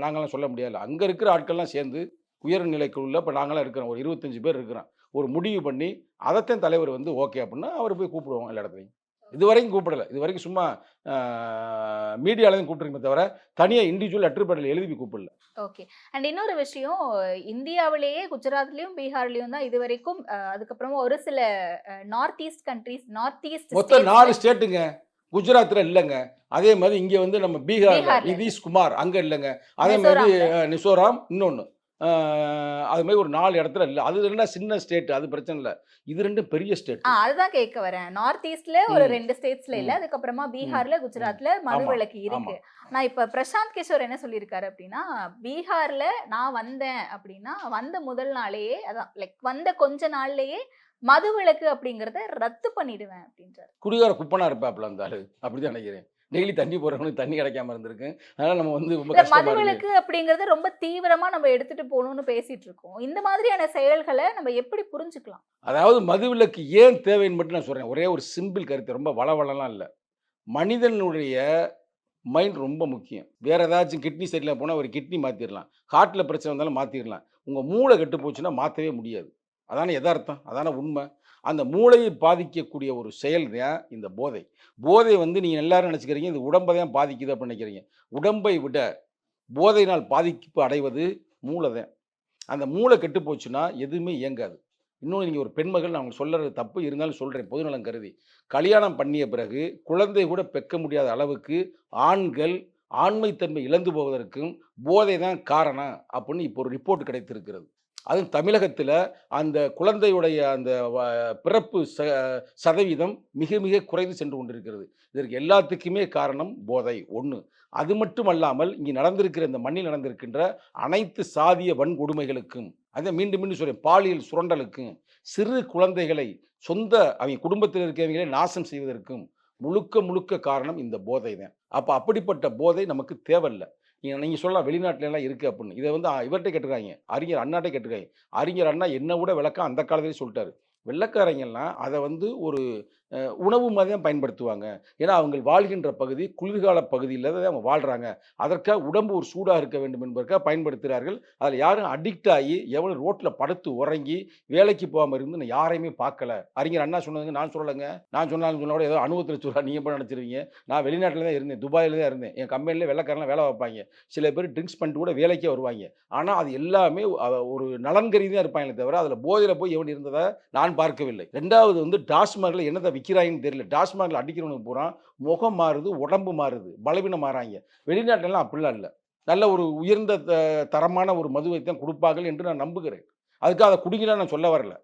நாங்களாம் சொல்ல முடியாது. அங்கே இருக்கிற ஆட்கள்லாம் சேர்ந்து உயர்நிலை குழுல இப்போ நாங்களாம் இருக்கிறோம். ஒரு இருபத்தஞ்சு பேர் இருக்கிறோம். ஒரு முடிவு பண்ணி அதைத்தான் தலைவர் வந்து ஓகே அப்படின்னா அவர் போய் கூப்பிடுவோம் எல்லா இடத்துலையும். இது வரைக்கும் கூப்பிடல. இது வரைக்கும் சும்மா மீடியாவில் தான் கூப்பிட்டுருக்கீங்க தவிர தனியாக இண்டிவிஜுவல் லெட்டர் பேடில் எழுதி கூப்பிடல. ஓகே. அண்ட் இன்னொரு விஷயம் இந்தியாவிலேயே குஜராத்லயும் பீகார்லயும் தான் இது வரைக்கும் அதுக்கப்புறமா ஒரு சில north east countries north east மொத்தம் நாலு ஸ்டேட்டுங்க குஜராத்தில் இல்லைங்க. அதே மாதிரி இங்கே வந்து நம்ம பீகார். நிதிஷ்குமார் அங்கே இல்லைங்க. அதே மாதிரி மிசோராம் இன்னொன்று அது மாதிரி ஒரு நாலு இடத்துல இல்லை. அது ரெண்டா சின்ன ஸ்டேட் அது பிரச்சனை இல்லை. இது ரெண்டும் பெரிய ஸ்டேட் அதுதான் கேட்க வரேன். நார்த் ஈஸ்ட்ல ஒரு. ரெண்டு ஸ்டேட்ஸ்ல இல்ல. அதுக்கப்புறமா பீகார்ல குஜராத்ல மதுவிலக்கு இருக்கு. நான் இப்ப பிரசாந்த் கிஷோர் என்ன சொல்லியிருக்காரு அப்படின்னா பீகார்ல நான் வந்தேன் அப்படின்னா வந்த முதல் நாளேயே அதான் லைக் வந்த கொஞ்ச நாள்லயே மதுவிலக்கு அப்படிங்கறத ரத்து பண்ணிடுவேன் அப்படின்றாரு. குடிகார குப்பனா இருப்பாப்புல அந்த ஆளு. அப்படிதான் நினைக்கிறேன். டெய்லி தண்ணி போறவனுக்கு தண்ணி கிடைக்காம இருந்திருக்கு. அதனால நம்ம வந்து ரொம்ப மதுவிலக்கு அப்படிங்கறது ரொம்ப தீவிரமா நம்ம எடுத்துட்டு போகணும்னு பேசிட்டு இருக்கோம். இந்த மாதிரியான செயல்களை நம்ம எப்படி புரிஞ்சுக்கலாம்? அதாவது மதுவிலக்கு ஏன் தேவைன்னு மட்டும் நான் சொல்கிறேன் ஒரே ஒரு சிம்பிள் கருத்து. ரொம்ப வளவளலாம் இல்லை. மனிதனுடைய மைண்ட் ரொம்ப முக்கியம். வேற ஏதாச்சும் கிட்னி சரியில்லை போனால் ஒரு கிட்னி மாற்றிடலாம் ஹார்ட்டில் பிரச்சனை வந்தாலும் மாற்றிடலாம் உங்கள் மூளை கெட்டு போச்சுன்னா மாற்றவே முடியாது. அதானே யதார்த்தம்? அதானே உண்மை? அந்த மூளையை பாதிக்கக்கூடிய ஒரு செயல் தான் இந்த போதை. போதை வந்து நீங்கள் எல்லாரும் நினச்சிக்கிறீங்க இது உடம்பை தான் பாதிக்குது அப்படின்னு நினைக்கிறீங்க. உடம்பை விட போதையினால் பாதிப்பு அடைவது மூளை தான். அந்த மூளை கெட்டு போச்சுன்னா எதுவுமே இயங்காது. இன்னொன்று நீங்கள் ஒரு பெண்மகள் நான் அவங்க சொல்கிறது தப்பு இருந்தாலும் சொல்கிறேன் பொதுநலம் கருதி. கல்யாணம் பண்ணிய பிறகு குழந்தை கூட பெக்க முடியாத அளவுக்கு ஆண்கள் ஆண்மைத்தன்மை இழந்து போவதற்கும் போதை தான் காரணம் அப்படின்னு இப்போ ஒரு ரிப்போர்ட் கிடைத்திருக்கிறது. அதுவும் தமிழகத்தில் அந்த குழந்தையுடைய அந்த வ- பிறப்பு ச சதவீதம் மிக மிக குறைந்து சென்று கொண்டிருக்கிறது. இதற்கு எல்லாத்துக்குமே காரணம் போதை ஒன்று அது மட்டும் அல்லாமல் இங்கே நடந்திருக்கிற இந்த மண்ணில் நடந்திருக்கின்ற அனைத்து சாதிய வன்கொடுமைகளுக்கும் அதை மீண்டும் மீண்டும் சொல்றேன் பாலியல் சுரண்டலுக்கும் சிறு குழந்தைகளை சொந்த அவங்க குடும்பத்தில் இருக்கிறவங்களே நாசம் செய்வதற்கும் முழுக்க முழுக்க காரணம் இந்த போதை தான். அப்போ அப்படிப்பட்ட போதை நமக்கு தேவையில்லை. நீங்கள் நீங்கள் சொல்லலாம் வெளிநாட்டிலலாம் இருக்குது அப்படின்னு. இதை வந்து இவர்கிட்ட கேட்டுருக்காங்க அறிஞர் அண்ணாட்டே கேட்டுருக்காங்க அறிஞர் அண்ணா என்ன விட விளக்கம் அந்த காலத்திலே சொல்லிட்டாரு. வெள்ளக்காரங்கெல்லாம் அதை வந்து ஒரு உணவு மாதிரி தான் பயன்படுத்துவாங்க. ஏன்னா அவங்க வாழ்கின்ற பகுதி குளிர்கால பகுதியில் தான் அவங்க வாழ்கிறாங்க அதற்காக உடம்பு ஒரு சூடாக இருக்க வேண்டும் என்பதற்காக பயன்படுத்துகிறார்கள். அதில் யாரும் அடிக்ட் ஆகி எவ்வளோ ரோட்டில் படுத்து உறங்கி வேலைக்கு போகாமல் இருந்து நான் யாரையுமே பார்க்கல. அறிஞர் அண்ணா சொன்னதுங்க நான் சொல்லலைங்க. நான் சொன்னாலும் சொன்னா கூட ஏதோ அனுபவத்தில் சொல்ல நீங்கள் எப்படி நினச்சிருவீங்க நான் வெளிநாட்டில் தான் இருந்தேன் துபாயில் தான் இருந்தேன். என் கம்பெனியில் வெள்ளக்காரலாம் வேலை வைப்பாங்க சில பேர் ட்ரிங்க்ஸ் பண்ணிட்டு கூட வேலைக்கே வருவாங்க. ஆனால் அது எல்லாமே ஒரு நலன்கறி தான் இருப்பாங்களே தவிர அதில் போதையில் போய் எவன் இருந்ததை நான் பார்க்கவில்லை. ரெண்டாவது வந்து டாஸ்மாகில் என்னதை விற்கிறாயின்னு தெரியல. டாஸ்மாகில் அடிக்கிறவனுக்கு பூரா முகம் மாறுது உடம்பு மாறுது பலவீனம் மாறாங்க. வெளிநாட்டிலலாம் அப்படிலாம் இல்லை. நல்ல ஒரு உயர்ந்த த- தரமான ஒரு மதுவை தான் கொடுப்பார்கள் என்று நான் நம்புகிறேன். அதுக்காக அதை குடிக்கலாம் நான் சொல்ல வரல.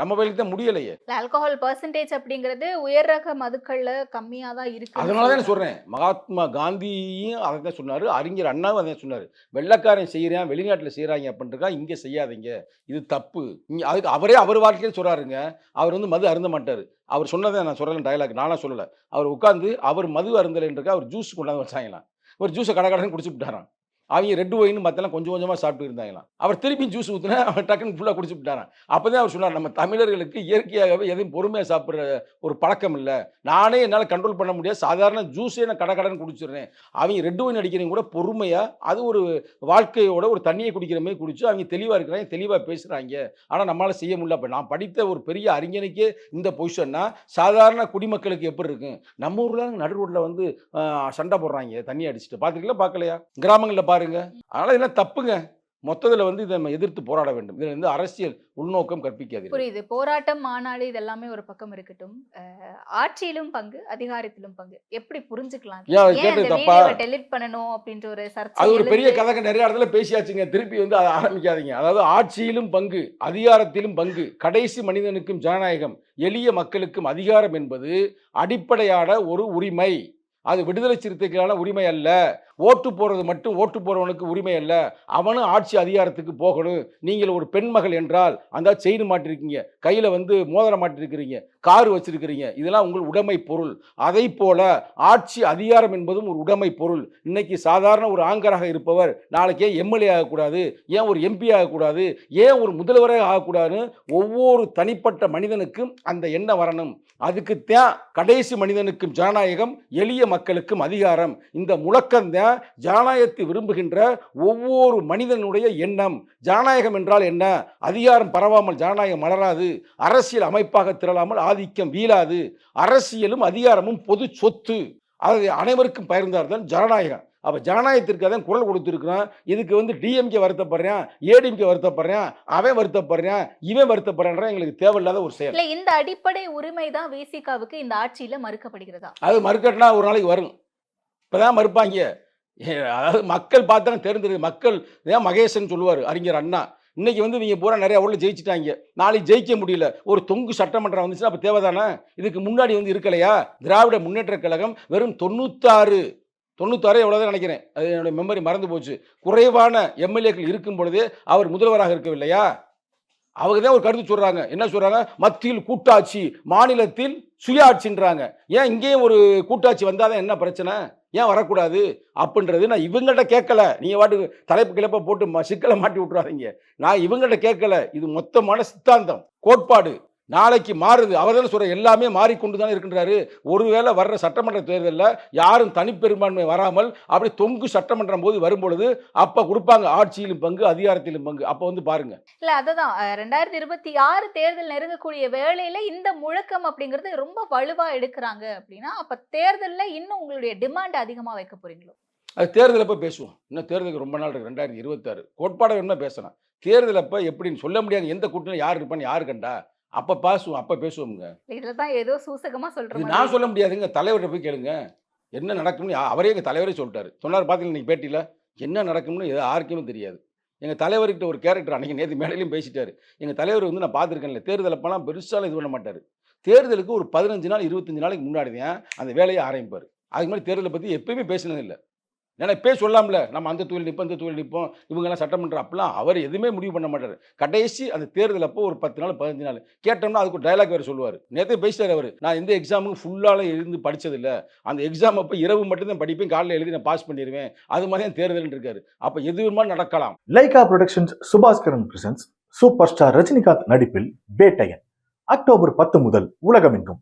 நம்ம வழிக்கு தான் முடியலையே. ஆல்கஹால் பர்சன்டேஜ் அப்படிங்கிறது உயர் ரக மதுக்கள்ல கம்மியா தான் இருக்கு. அதனால தான் சொல்கிறேன் மகாத்மா காந்தியும் அதை தான் சொன்னார் அறிஞர் அண்ணாவும் அதை சொன்னார். வெள்ளைக்காரன் செய்கிறான் வெளிநாட்டில் செய்கிறாங்க அப்படின்றக்கா இங்கே செய்யாதீங்க. இது தப்பு. இங்கே அதுக்கு அவரே அவர் வாழ்க்கையில் சொல்கிறாருங்க அவர் வந்து மது அருந்த மாட்டார். அவர் சொன்னதை நான் சொல்லலை டயலாக் நானாக சொல்லலை. அவர் உட்காந்து அவர் மது அருந்தலைன்றக்கா அவர் ஜூஸ் கொண்டாந்து வச்சாங்களாம். ஒரு ஜூஸை கடை கடன் குடிச்சு விட்டாராம். அவங்க ரெட் ஒயின் மற்றெல்லாம் கொஞ்சம் கொஞ்சமாக சாப்பிட்டு இருந்தாங்களாம். அவர் திருப்பி ஜூஸ் ஊற்றினா அவர் டக்குன்னு ஃபுல்லாக குடிச்சு விட்டாரான் அப்போ தான் அவர் சொன்னார் நம்ம தமிழர்களுக்கு இயற்கையாகவே எதையும் பொறுமையாக சாப்பிட்ற ஒரு பழக்கம் இல்லை. நானே என்னால் கண்ட்ரோல் பண்ண முடியாது. சாதாரண ஜூஸே நான் கடை கடன் குடிச்சிடுறேன். அவங்க ரெட் ஒயின் அடிக்கிறவங்க கூட பொறுமையாக அது ஒரு வாழ்க்கையோட ஒரு தண்ணியை குடிக்கிற மாதிரி குடிச்சு அவங்க தெளிவாக இருக்கிறாங்க தெளிவாக பேசுகிறாங்க ஆனால் நம்மளால் செய்ய முடியல. அப்போ நான் படித்த ஒரு பெரிய அறிஞனுக்கே இந்த பொசிஷன்னா சாதாரண குடிமக்களுக்கு எப்படி இருக்கும்? நம்ம ஊரில் நடு ரோட்டில் வந்து சண்டை போடுறாங்க தண்ணி அடிச்சுட்டு. பார்த்துருக்கீங்களா? பார்க்கலையா? கிராமங்களில் பாருங்க. அதனால் இதெல்லாம் தப்புங்க. மொத்தத்தில் வந்து இதை எதிர்த்து போராட வேண்டும். இதில் வந்து அரசியல் உள்நோக்கம் கற்பிக்காது புரியுது. போராட்டம் மாநாடு இதெல்லாமே ஒரு பக்கம் இருக்கட்டும். ஆட்சியிலும் பங்கு அதிகாரத்திலும் பங்கு. எப்படி புரிஞ்சுக்கலாம்? டெலிட் பண்ணணும் அப்படின்ற ஒரு சர்ச்சை அது ஒரு பெரிய கதைங்க. நிறைய இடத்துல பேசியாச்சுங்க. திருப்பி வந்து அதை ஆரம்பிக்காதீங்க. அதாவது ஆட்சியிலும் பங்கு அதிகாரத்திலும் பங்கு கடைசி மனிதனுக்கும் ஜனநாயகம் எளிய மக்களுக்கும் அதிகாரம் என்பது அடிப்படையான ஒரு உரிமை. அது விடுதலை சிறுத்தைக்கான உரிமை அல்ல. ஓட்டு போடுறது மட்டும் ஓட்டு போகிறவனுக்கு உரிமை அல்ல. அவனும் ஆட்சி அதிகாரத்துக்கு போகணும். நீங்கள் ஒரு பெண்மகள் என்றால் அந்த செயின் மாட்டிருக்கீங்க கையில் வந்து மோதிரம் மாட்டிருக்கிறீங்க கார் வச்சிருக்கிறீங்க. இதெல்லாம் உங்கள் உடைமை பொருள். அதை போல ஆட்சி அதிகாரம் என்பதும் ஒரு உடைமை பொருள். இன்னைக்கு சாதாரண ஒரு ஆங்கராக இருப்பவர் நாளைக்கு ஏன் எம்எல்ஏ ஆகக்கூடாது ஏன் ஒரு எம்பி ஆகக்கூடாது ஏன் ஒரு முதல்வராக ஆகக்கூடாதுன்னு ஒவ்வொரு தனிப்பட்ட மனிதனுக்கும் அந்த எண்ணம் வரணும். அதுக்குத்தான் கடைசி மனிதனுக்கும் ஜனநாயகம் எளிய மக்களுக்கும் அதிகாரம். இந்த முழக்கம்தான் ஜனநாயகத்தை விரும்புகின்ற ஒவ்வொரு மனிதனுடைய எண்ணம். ஜனநாயகம் என்றால் என்ன? அதிகாரம் பரவாமல் ஜனநாயகம் மலராது. அரசியல் அமைப்பாக திரளாமல் ஆதிக்கம் வீழாது. அரசியலும் அதிகாரமும் பொது சொத்து. அது அனைவருக்கும் பகிர்ந்தார்தான் ஜனநாயகம். அப்போ ஜனநாயகத்திற்கு தான் குரல் கொடுத்துருக்குறோம் இதுக்கு வந்து டிஎம்கே வருத்தப்படுறேன் ஏடிஎம்கே வருத்தப்படுறேன் அவன் வருத்தப்படுறேன் இவன் வருத்தப்படுறான் எங்களுக்கு தேவையில்லாத ஒரு செயல். இல்ல இந்த அடிப்படை உரிமை தான் விசிகாவுக்கு இந்த ஆட்சியில மறுக்கப்படுகிறதா? அது மறுக்கட்டினா ஒரு நாளைக்கு வரும். இப்போதான் மறுப்பாங்க. அதாவது மக்கள் பார்த்தா தெரிஞ்சிருக்கு மக்கள் ஏன் மகேசன் சொல்லுவார் அறிஞர் அண்ணா இன்னைக்கு வந்து நீங்கள் பூரா நிறைய ஊரில் ஜெயிச்சிட்டாங்க. நாளைக்கு ஜெயிக்க முடியல. ஒரு தொங்கு சட்டமன்றம் வந்துச்சுன்னா அப்போ தேவைதானே இதுக்கு முன்னாடி வந்து இருக்கலையா? திராவிட முன்னேற்றக் கழகம் வெறும் தொண்ணூத்தாறு தொண்ணூத்தாறு எவ்வளோதான் நினைக்கிறேன். அது என்னோட மெமரி மறந்து போச்சு. குறைவான எம்எல்ஏக்கள் இருக்கும் பொழுதே அவர் முதல்வராக இருக்கவில்லையா? அவங்க தான் ஒரு கருத்து சொல்கிறாங்க என்ன சொல்கிறாங்க மத்தியில் கூட்டாட்சி மாநிலத்தில் சுயாட்சின்றாங்க. ஏன் இங்கேயும் ஒரு கூட்டாட்சி வந்தால் தான் என்ன பிரச்சனை? ஏன் வரக்கூடாது? அப்படின்றது நான் இவங்கள்ட்ட கேட்கல. நீங்கள் வாட்டுக்கு தலைப்பு கிளப்ப போட்டு சிக்கலை மாட்டி விட்றாதீங்க நான் இவங்கள்ட்ட கேட்கல. இது மொத்தமான சித்தாந்தம். கோட்பாடு. நாளைக்கு மாறுது. அவர் தானே சொல்ற எல்லாமே மாறிக்கொண்டு தான் இருக்கின்றாரு. ஒருவேளை வர்ற சட்டமன்ற தேர்தலில் யாரும் தனிப்பெரும்பான்மை வராமல் அப்படி தொங்கு சட்டமன்றம் போது வரும்பொழுது அப்போ கொடுப்பாங்க. ஆட்சியிலும் பங்கு அதிகாரத்திலும் பங்கு. அப்போ வந்து பாருங்க. இல்ல அதுதான். ரெண்டாயிரத்தி இருபத்தி ஆறு தேர்தல் நெருங்கக்கூடிய வேளையில இந்த முழக்கம் அப்படிங்கிறது ரொம்ப வலுவா எடுக்கிறாங்க அப்படின்னா அப்ப தேர்தல்ல இன்னும் உங்களுடைய டிமாண்ட் அதிகமா வைக்க போறீங்களோ? அது தேர்தல் அப்போ பேசுவோம். இன்னும் தேர்தலுக்கு ரொம்ப நாள் இருக்கு. ரெண்டாயிரத்தி இருபத்தாறு. கோட்பாடு வேணுமா பேசலாம். தேர்தல் அப்போ எப்படின்னு சொல்ல முடியாது. எந்த கூட்டணியில் யார் இருப்பான்னு யார் கண்டா? அப்போ பேசுவோம் அப்போ பேசுவோங்க இதுல தான் ஏதோ சூசகமா சொல்ற இது மாதிரி. நான் சொல்ல முடியாதுங்க. தலைவர்கிட்ட போய் கேளுங்க. என்ன நடக்கும்னு அவரே எங்கள் தலைவரே சொல்லிட்டாரு. சொன்னார் பார்த்தீங்களா இன்னைக்கு பேட்டியில்? என்ன நடக்கும்னு எது யாருக்குமே தெரியாது. எங்கள் தலைவர்கிட்ட ஒரு கேரக்டர் அன்னைக்கு நேற்று மேடையிலையும் பேசிட்டாரு. எங்கள் தலைவர் வந்து நான் பார்த்துருக்கேன்ல தேர்தல் அப்போலாம் பெருசாலாம் இது பண்ண மாட்டார். தேர்தலுக்கு ஒரு பதினஞ்சு நாள் இருபத்தஞ்சு நாளைக்கு முன்னாடி தான் அந்த வேலையை ஆரம்பிப்பார். அதுக்கு மாதிரி தேர்தலை பற்றி எப்பயுமே பேசினது நினைப்பே ஏன்னா நம்ம அந்த தொழில் நிற்போம் இந்த தொழில் நிற்போம் இவங்கெல்லாம் சட்டமன்றம் அப்படிலாம் அவர் எதுவுமே முடிவு பண்ண மாட்டார். கடைசி அந்த தேர்தல் அப்போ ஒரு பத்து நாள் பதினஞ்சு நாள். கேட்டோம்னா அதுக்கு ஒரு டைலாக் வேறு சொல்லுவார். நேற்றே பேசிட்டார் அவர். நான் எந்த எக்ஸாமுக்கு ஃபுல்லாக இருந்து படித்ததில்லை அந்த எக்ஸாம் அப்போ இரவு மட்டும்தான் படிப்பேன் காலையில் எழுதி நான் பாஸ் பண்ணிடுவேன் அது மாதிரி தான் தேர்தல் இருக்காரு. அப்போ எதுவுமா நடக்கலாம். Lyca productions Subaskaran presents super star Rajinikanth நடிப்பில் பேட்டையன். அக்டோபர் பத்து முதல் உலகமெங்கும்.